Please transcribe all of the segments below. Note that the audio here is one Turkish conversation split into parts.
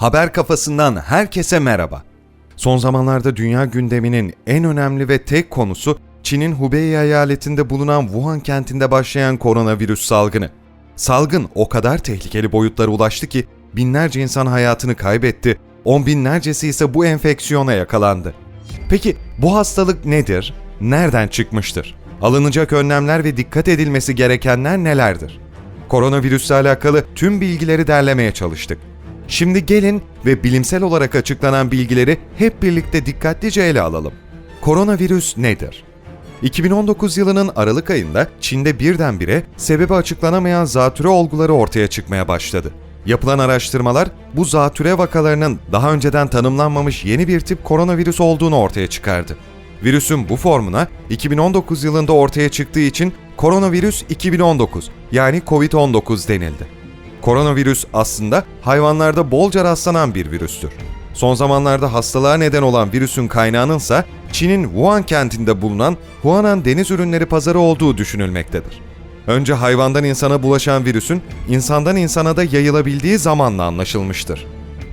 Haber kafasından herkese merhaba. Son zamanlarda dünya gündeminin en önemli ve tek konusu Çin'in Hubei eyaletinde bulunan Wuhan kentinde başlayan koronavirüs salgını. Salgın o kadar tehlikeli boyutlara ulaştı ki binlerce insan hayatını kaybetti, on binlercesi ise bu enfeksiyona yakalandı. Peki bu hastalık nedir? Nereden çıkmıştır? Alınacak önlemler ve dikkat edilmesi gerekenler nelerdir? Koronavirüsle alakalı tüm bilgileri derlemeye çalıştık. Şimdi gelin ve bilimsel olarak açıklanan bilgileri hep birlikte dikkatlice ele alalım. Koronavirüs nedir? 2019 yılının Aralık ayında Çin'de birdenbire sebebi açıklanamayan zatüre olguları ortaya çıkmaya başladı. Yapılan araştırmalar bu zatüre vakalarının daha önceden tanımlanmamış yeni bir tip koronavirüs olduğunu ortaya çıkardı. Virüsün bu formuna 2019 yılında ortaya çıktığı için koronavirüs 2019 yani COVID-19 denildi. Koronavirüs aslında hayvanlarda bolca rastlanan bir virüstür. Son zamanlarda hastalığa neden olan virüsün kaynağının ise Çin'in Wuhan kentinde bulunan Huanan deniz ürünleri pazarı olduğu düşünülmektedir. Önce hayvandan insana bulaşan virüsün insandan insana da yayılabildiği zamanla anlaşılmıştır.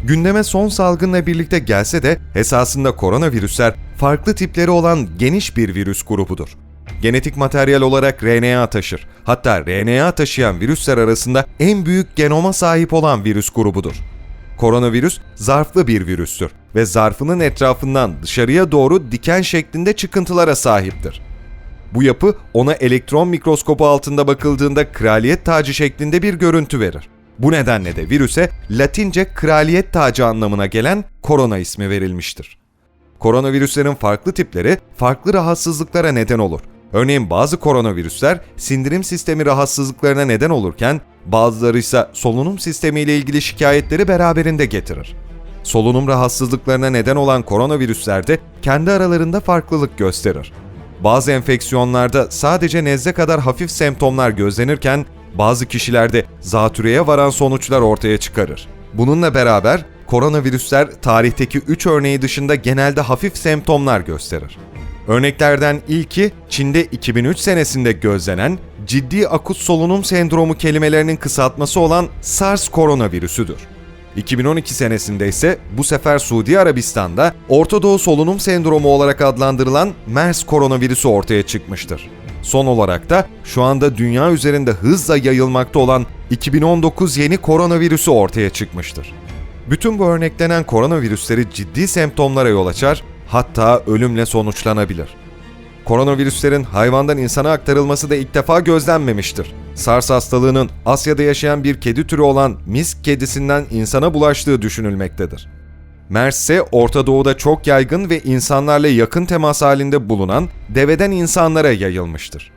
Gündeme son salgınla birlikte gelse de esasında koronavirüsler farklı tipleri olan geniş bir virüs grubudur. Genetik materyal olarak RNA taşır. Hatta RNA taşıyan virüsler arasında en büyük genoma sahip olan virüs grubudur. Koronavirüs zarflı bir virüstür ve zarfının etrafından dışarıya doğru diken şeklinde çıkıntılara sahiptir. Bu yapı ona elektron mikroskopu altında bakıldığında kraliyet tacı şeklinde bir görüntü verir. Bu nedenle de virüse Latince kraliyet tacı anlamına gelen korona ismi verilmiştir. Koronavirüslerin farklı tipleri farklı rahatsızlıklara neden olur. Örneğin bazı koronavirüsler sindirim sistemi rahatsızlıklarına neden olurken bazıları ise solunum sistemi ile ilgili şikayetleri beraberinde getirir. Solunum rahatsızlıklarına neden olan koronavirüsler de kendi aralarında farklılık gösterir. Bazı enfeksiyonlarda sadece nezle kadar hafif semptomlar gözlenirken bazı kişilerde zatürreye varan sonuçlar ortaya çıkarır. Bununla beraber koronavirüsler tarihteki 3 örneği dışında genelde hafif semptomlar gösterir. Örneklerden ilki Çin'de 2003 senesinde gözlenen ciddi akut solunum sendromu kelimelerinin kısaltması olan SARS koronavirüsüdür. 2012 senesinde ise bu sefer Suudi Arabistan'da Orta Doğu solunum sendromu olarak adlandırılan MERS koronavirüsü ortaya çıkmıştır. Son olarak da şu anda dünya üzerinde hızla yayılmakta olan 2019 yeni koronavirüsü ortaya çıkmıştır. Bütün bu örneklenen koronavirüsleri ciddi semptomlara yol açar, hatta ölümle sonuçlanabilir. Koronavirüslerin hayvandan insana aktarılması da ilk defa gözlenmemiştir. SARS hastalığının Asya'da yaşayan bir kedi türü olan misk kedisinden insana bulaştığı düşünülmektedir. MERS ise Orta Doğu'da çok yaygın ve insanlarla yakın temas halinde bulunan deveden insanlara yayılmıştır.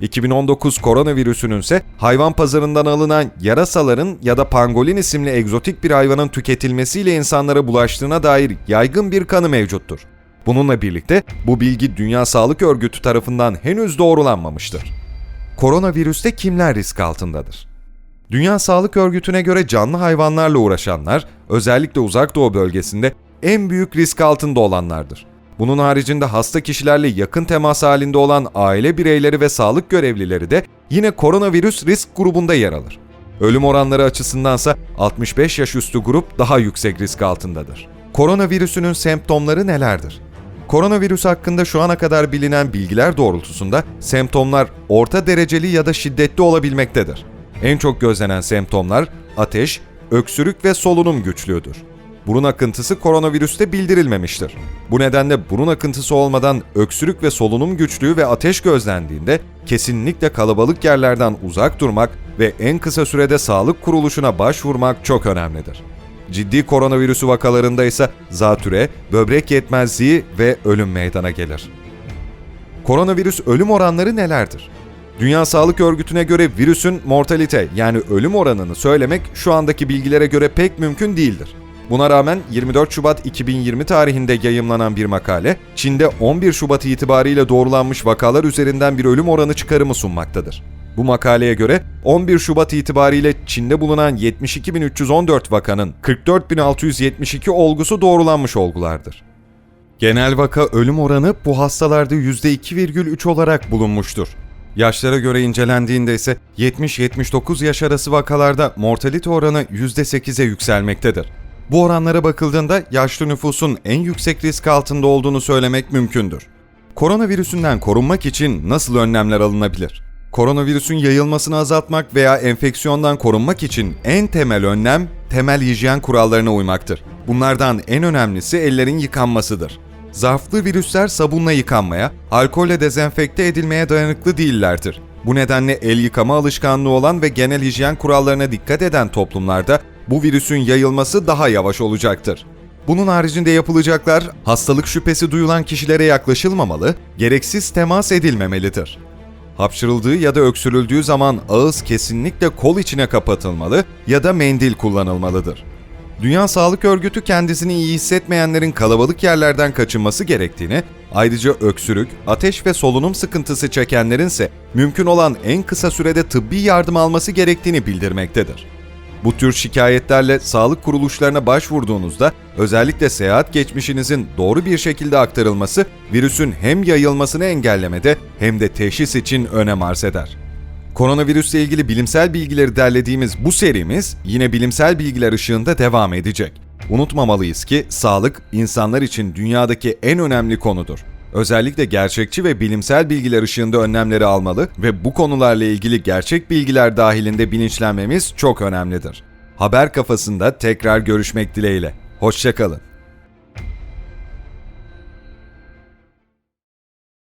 2019 koronavirüsünün ise hayvan pazarından alınan yarasaların ya da pangolin isimli egzotik bir hayvanın tüketilmesiyle insanlara bulaştığına dair yaygın bir kanı mevcuttur. Bununla birlikte bu bilgi Dünya Sağlık Örgütü tarafından henüz doğrulanmamıştır. Koronavirüste kimler risk altındadır? Dünya Sağlık Örgütü'ne göre canlı hayvanlarla uğraşanlar, özellikle uzak doğu bölgesinde en büyük risk altında olanlardır. Bunun haricinde hasta kişilerle yakın temas halinde olan aile bireyleri ve sağlık görevlileri de yine koronavirüs risk grubunda yer alır. Ölüm oranları açısındansa 65 yaş üstü grup daha yüksek risk altındadır. Koronavirüsünün semptomları nelerdir? Koronavirüs hakkında şu ana kadar bilinen bilgiler doğrultusunda semptomlar orta dereceli ya da şiddetli olabilmektedir. En çok gözlenen semptomlar ateş, öksürük ve solunum güçlüğüdür. Burun akıntısı koronavirüste bildirilmemiştir. Bu nedenle burun akıntısı olmadan öksürük ve solunum güçlüğü ve ateş gözlendiğinde kesinlikle kalabalık yerlerden uzak durmak ve en kısa sürede sağlık kuruluşuna başvurmak çok önemlidir. Ciddi koronavirüsü vakalarında ise zatüre, böbrek yetmezliği ve ölüm meydana gelir. Koronavirüs ölüm oranları nelerdir? Dünya Sağlık Örgütü'ne göre virüsün mortalite yani ölüm oranını söylemek şu andaki bilgilere göre pek mümkün değildir. Buna rağmen 24 Şubat 2020 tarihinde yayımlanan bir makale, Çin'de 11 Şubat itibariyle doğrulanmış vakalar üzerinden bir ölüm oranı çıkarımı sunmaktadır. Bu makaleye göre 11 Şubat itibariyle Çin'de bulunan 72.314 vakanın 44.672 olgusu doğrulanmış olgulardır. Genel vaka ölüm oranı bu hastalarda %2,3 olarak bulunmuştur. Yaşlara göre incelendiğinde ise 70-79 yaş arası vakalarda mortalite oranı %8'e yükselmektedir. Bu oranlara bakıldığında yaşlı nüfusun en yüksek risk altında olduğunu söylemek mümkündür. Koronavirüsünden korunmak için nasıl önlemler alınabilir? Koronavirüsün yayılmasını azaltmak veya enfeksiyondan korunmak için en temel önlem temel hijyen kurallarına uymaktır. Bunlardan en önemlisi ellerin yıkanmasıdır. Zarflı virüsler sabunla yıkanmaya, alkolle dezenfekte edilmeye dayanıklı değillerdir. Bu nedenle el yıkama alışkanlığı olan ve genel hijyen kurallarına dikkat eden toplumlarda bu virüsün yayılması daha yavaş olacaktır. Bunun haricinde yapılacaklar, hastalık şüphesi duyulan kişilere yaklaşılmamalı, gereksiz temas edilmemelidir. Hapşırıldığı ya da öksürüldüğü zaman ağız kesinlikle kol içine kapatılmalı ya da mendil kullanılmalıdır. Dünya Sağlık Örgütü kendisini iyi hissetmeyenlerin kalabalık yerlerden kaçınması gerektiğini, ayrıca öksürük, ateş ve solunum sıkıntısı çekenlerin ise mümkün olan en kısa sürede tıbbi yardım alması gerektiğini bildirmektedir. Bu tür şikayetlerle sağlık kuruluşlarına başvurduğunuzda özellikle seyahat geçmişinizin doğru bir şekilde aktarılması virüsün hem yayılmasını engellemede hem de teşhis için önem arz eder. Koronavirüsle ilgili bilimsel bilgileri derlediğimiz bu serimiz yine bilimsel bilgiler ışığında devam edecek. Unutmamalıyız ki sağlık insanlar için dünyadaki en önemli konudur. Özellikle gerçekçi ve bilimsel bilgiler ışığında önlemleri almalı ve bu konularla ilgili gerçek bilgiler dahilinde bilinçlenmemiz çok önemlidir. Haber kafasında tekrar görüşmek dileğiyle. Hoşçakalın.